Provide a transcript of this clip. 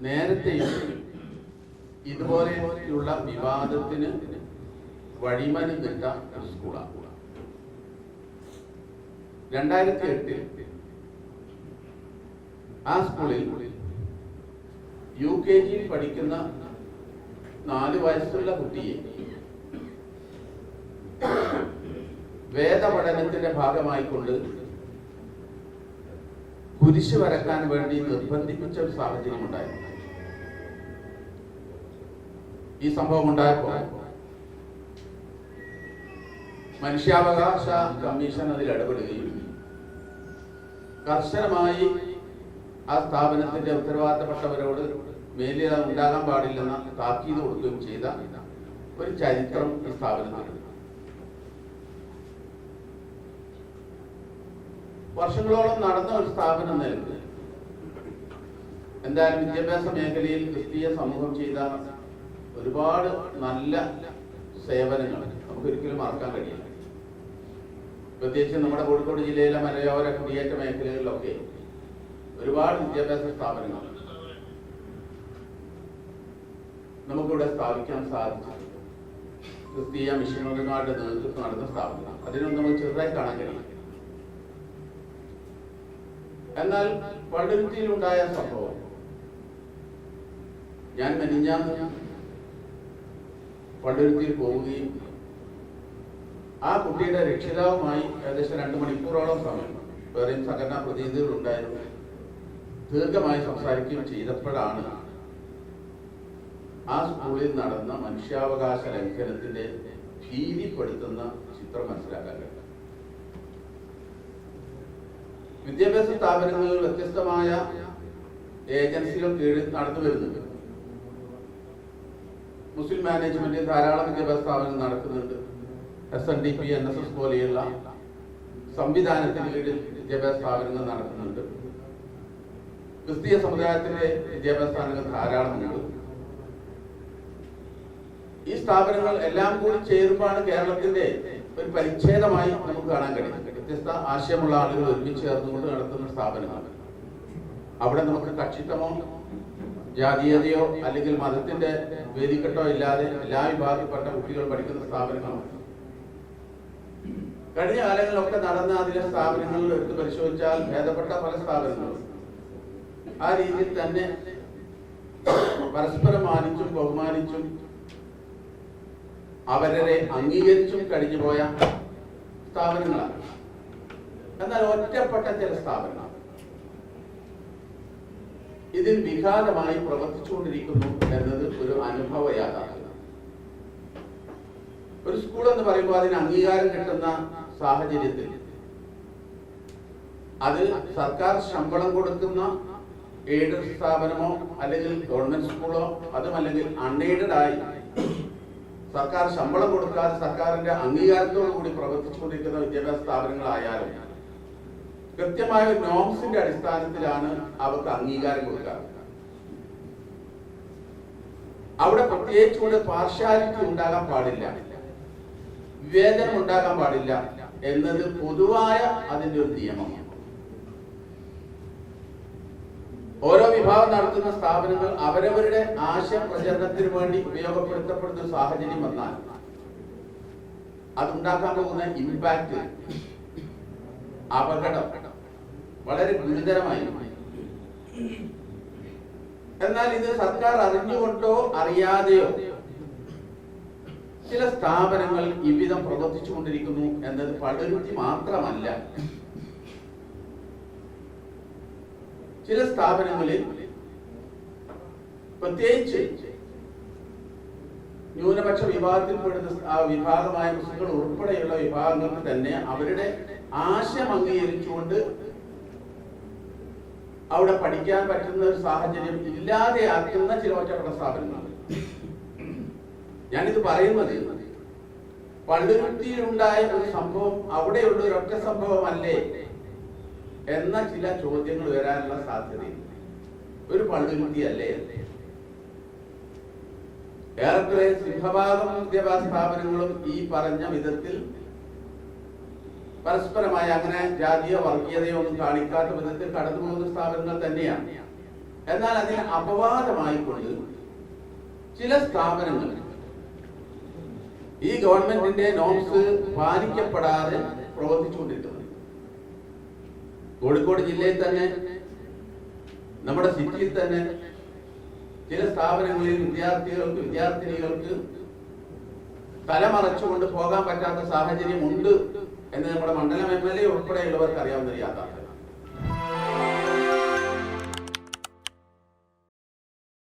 നേരത്തെയും ഇതുപോലെയുള്ള വിവാദത്തിന് വഴിമരുന്നിട്ട ഒരു സ്കൂളാണ് രണ്ടായിരത്തി എട്ടിൽ ആ സ്കൂളിൽ യു കെ ജിയിൽ പഠിക്കുന്ന നാല് വയസ്സുള്ള കുട്ടിയെ വേദപഠനത്തിന്റെ ഭാഗമായിക്കൊണ്ട് കുരിശ് വരക്കാൻ വേണ്ടി നിർബന്ധിപ്പിച്ച ഒരു സാഹചര്യം ഉണ്ടായിരുന്നു ഈ സംഭവം ഉണ്ടായപ്പോൾ മനുഷ്യാവകാശ കമ്മീഷൻ അതിൽ ഇടപെടുകയും കർശനമായി ആ സ്ഥാപനത്തിന്റെ ഉത്തരവാദിത്തപ്പെട്ടവരോട് മേലിൽ ഉണ്ടാകാൻ പാടില്ലെന്ന താക്കീത് കൊടുക്കുകയും ചെയ്ത ഒരു ചരിത്രം ഈ സ്ഥാപനത്തിനുണ്ട് വർഷങ്ങളോളം നടന്ന ഒരു സ്ഥാപനം നിലയ്ക്ക് എന്തായാലും വിദ്യാഭ്യാസ മേഖലയിൽ ക്രിസ്തീയ സമൂഹം ചെയ്ത ഒരുപാട് നല്ല സേവനങ്ങൾ നമുക്ക് ഒരിക്കലും മറക്കാൻ കഴിയില്ല. പ്രത്യേകിച്ച് നമ്മുടെ കോഴിക്കോട് ജില്ലയിലെ മലയോര കുടിയേറ്റ മേഖലകളിലൊക്കെ ഒരുപാട് വിദ്യാഭ്യാസ സ്ഥാപനങ്ങൾ നമുക്കിവിടെ സ്ഥാപിക്കാൻ സാധിച്ചു ക്രിസ്തീയ മിഷനറിമാരുടെ നേതൃത്വം നടന്ന സ്ഥാപനം. അതിനൊന്നും നമ്മൾ ചെറുതായി കാണാൻ കഴിയും എന്നാൽ പള്ളുരുത്തിയിലുണ്ടായ സംഭവം ഞാൻ മെനിഞ്ഞാന്ന് പള്ളുരുത്തിയിൽ പോവുകയും ആ കുട്ടിയുടെ രക്ഷിതാവുമായി ഏകദേശം രണ്ട് മണിക്കൂറോളം സമയം വേറെയും സംഘടനാ പ്രതിനിധികൾ ഉണ്ടായിരുന്നു. ദീർഘമായി സംസാരിക്കുകയും ചെയ്തപ്പോഴാണ് ആ സ്കൂളിൽ നടന്ന മനുഷ്യാവകാശ ലംഘനത്തിന്റെ ഭീതിപ്പെടുത്തുന്ന ചിത്രം മനസ്സിലാക്കാൻ കഴിയും വിദ്യാഭ്യാസ സ്ഥാപനങ്ങളിൽ വ്യത്യസ്തമായ ഏജൻസികൾ കീഴിൽ നടന്നു വരുന്നുണ്ട്. മുസ്ലിം മാനേജ്മെന്റ് ധാരാളം വിദ്യാഭ്യാസ സ്ഥാപനം നടക്കുന്നുണ്ട്. S N D P N S S പോലെയുള്ള സംവിധാനത്തിന് കീഴിൽ വിദ്യാഭ്യാസ സ്ഥാപനങ്ങൾ നടക്കുന്നുണ്ട്. ക്രിസ്തീയ സമുദായത്തിലെ വിദ്യാഭ്യാസ സ്ഥാപനങ്ങൾ ധാരാളമുണ്ട് ഈ സ്ഥാപനങ്ങൾ എല്ലാം കൂടി ചേരുമ്പോഴാണ് കേരളത്തിന്റെ ഒരു പരിച്ഛേദമായി നമുക്ക് കാണാൻ കഴിയും വ്യത്യസ്ത ആശയമുള്ള ആളുകൾ ഒരുമിച്ച് ചേർന്നുകൊണ്ട് നടത്തുന്ന സ്ഥാപനമാണ്. അവിടെ നമുക്ക് കക്ഷിത്വമോ ജാതീയതയോ അല്ലെങ്കിൽ മതത്തിന്റെ വേദിക്കെട്ടോ ഇല്ലാതെ എല്ലാ വിഭാഗത്തിൽപ്പെട്ട കുട്ടികൾ പഠിക്കുന്ന സ്ഥാപനങ്ങളാണ് കഴിഞ്ഞ കാലങ്ങളിലൊക്കെ നടന്ന അതിലെ സ്ഥാപനങ്ങളിൽ എടുത്ത് പരിശോധിച്ചാൽ ഭേദപ്പെട്ട പല സ്ഥാപനങ്ങളും. ആ രീതിയിൽ തന്നെ പരസ്പരം മാനിച്ചും ബഹുമാനിച്ചും അവരെ അംഗീകരിച്ചും കഴിഞ്ഞു പോയ സ്ഥാപനങ്ങളാണ്. എന്നാൽ ഒറ്റപ്പെട്ട ചില സ്ഥാപനങ്ങൾ ഇതിൽ വികാരമായി പ്രവർത്തിച്ചുകൊണ്ടിരിക്കുന്നു എന്നത് ഒരു അനുഭവ ഒരു സ്കൂൾ എന്ന് പറയുമ്പോൾ അതിന് അംഗീകാരം കിട്ടുന്ന സാഹചര്യത്തിൽ അത് സർക്കാർ ശമ്പളം കൊടുക്കുന്ന എയ്ഡഡ് സ്ഥാപനമോ അല്ലെങ്കിൽ ഗവൺമെന്റ് സ്കൂളോ അതുമല്ലെങ്കിൽ അൺഎയ്ഡഡ് ആയി സർക്കാർ ശമ്പളം കൊടുക്കാതെ സർക്കാരിന്റെ അംഗീകാരത്തോടു കൂടി പ്രവർത്തിച്ചുകൊണ്ടിരിക്കുന്ന വിദ്യാഭ്യാസ സ്ഥാപനങ്ങളായാലും കൃത്യമായ നോംസിന്റെ അടിസ്ഥാനത്തിലാണ് അവർക്ക് അംഗീകാരം കൊടുക്കാറ്. അവിടെ പ്രത്യേകിച്ച് കൊണ്ട് പാർഷ്യാലിറ്റി ഉണ്ടാകാൻ പാടില്ല. വിവേചനം ഉണ്ടാകാൻ പാടില്ല എന്നത് പൊതുവായ അതിന്റെ ഒരു നിയമമാണ് ഓരോ വിഭാഗം നടത്തുന്ന സ്ഥാപനങ്ങൾ അവരവരുടെ ആശയ പ്രചരണത്തിന് വേണ്ടി ഉപയോഗപ്പെടുത്തപ്പെടുന്ന സാഹചര്യം വന്നാൽ അതുണ്ടാക്കാൻ പോകുന്ന ഇമ്പാക്ട് അപകടം വളരെ ഗുരുതരമായി എന്നാൽ ഇത് സർക്കാർ അറിഞ്ഞുകൊണ്ടോ അറിയാതെയോ ചില സ്ഥാപനങ്ങൾ ഇവിധം പ്രവർത്തിച്ചുകൊണ്ടിരിക്കുന്നു എന്നത് പടരുത്തി മാത്രമല്ല. ചില സ്ഥാപനങ്ങളിൽ പ്രത്യേകിച്ച് ന്യൂനപക്ഷ വിഭാഗത്തിൽപ്പെടുന്ന വിഭാഗമായ മുസ്ലിങ്ങൾ ഉൾപ്പെടെയുള്ള വിഭാഗങ്ങൾക്ക് തന്നെ അവരുടെ ആശയം അംഗീകരിച്ചുകൊണ്ട് അവിടെ പഠിക്കാൻ പറ്റുന്ന ഒരു സാഹചര്യം ഇല്ലാതെയാക്കുന്ന ചില ഒറ്റപ്പെട്ട സ്ഥാപനങ്ങളാണ് ഞാനിത് പറയുന്നത് പള്ളുരുത്തിയിലുണ്ടായ ഒരു സംഭവം അവിടെയുള്ള ഒരൊറ്റ സംഭവം സംഭവമല്ലേ എന്ന ചില ചോദ്യങ്ങൾ വരാനുള്ള സാധ്യതയുണ്ട്. ഒരു പള്ളുരുത്തി അല്ലേ ഏറെക്കുറെ സിംഹഭാഗം വിദ്യാഭ്യാസ സ്ഥാപനങ്ങളും ഈ പറഞ്ഞ വിധത്തിൽ പരസ്പരമായി അങ്ങനെ ജാതീയ വർഗീയതയോ ഒന്നും കാണിക്കാത്ത വിധത്തിൽ കടന്നു പോകുന്ന സ്ഥാപനങ്ങൾ തന്നെയാണ്. എന്നാൽ അതിന് അപവാദമായി കൊണ്ട് ചില സ്ഥാപനങ്ങൾ ഈ ഗവൺമെന്റിന്റെ നോംസ് പാലിക്കപ്പെടാതെ പ്രവർത്തിച്ചുകൊണ്ടിരിക്കുന്നത് കോഴിക്കോട് ജില്ലയിൽ തന്നെ നമ്മുടെ സിറ്റിയിൽ തന്നെ ചില സ്ഥാപനങ്ങളിൽ വിദ്യാർത്ഥികൾക്ക് വിദ്യാർത്ഥിനികൾക്ക് തലമറച്ചുകൊണ്ട് പോകാൻ പറ്റാത്ത സാഹചര്യം ഉണ്ട് എന്ന് നമ്മുടെ മണ്ഡലം എം എൽ എ ഉൾപ്പെടെയുള്ളവർക്ക് അറിയാവുന്ന ഒരു യാഥാർത്ഥ്യം.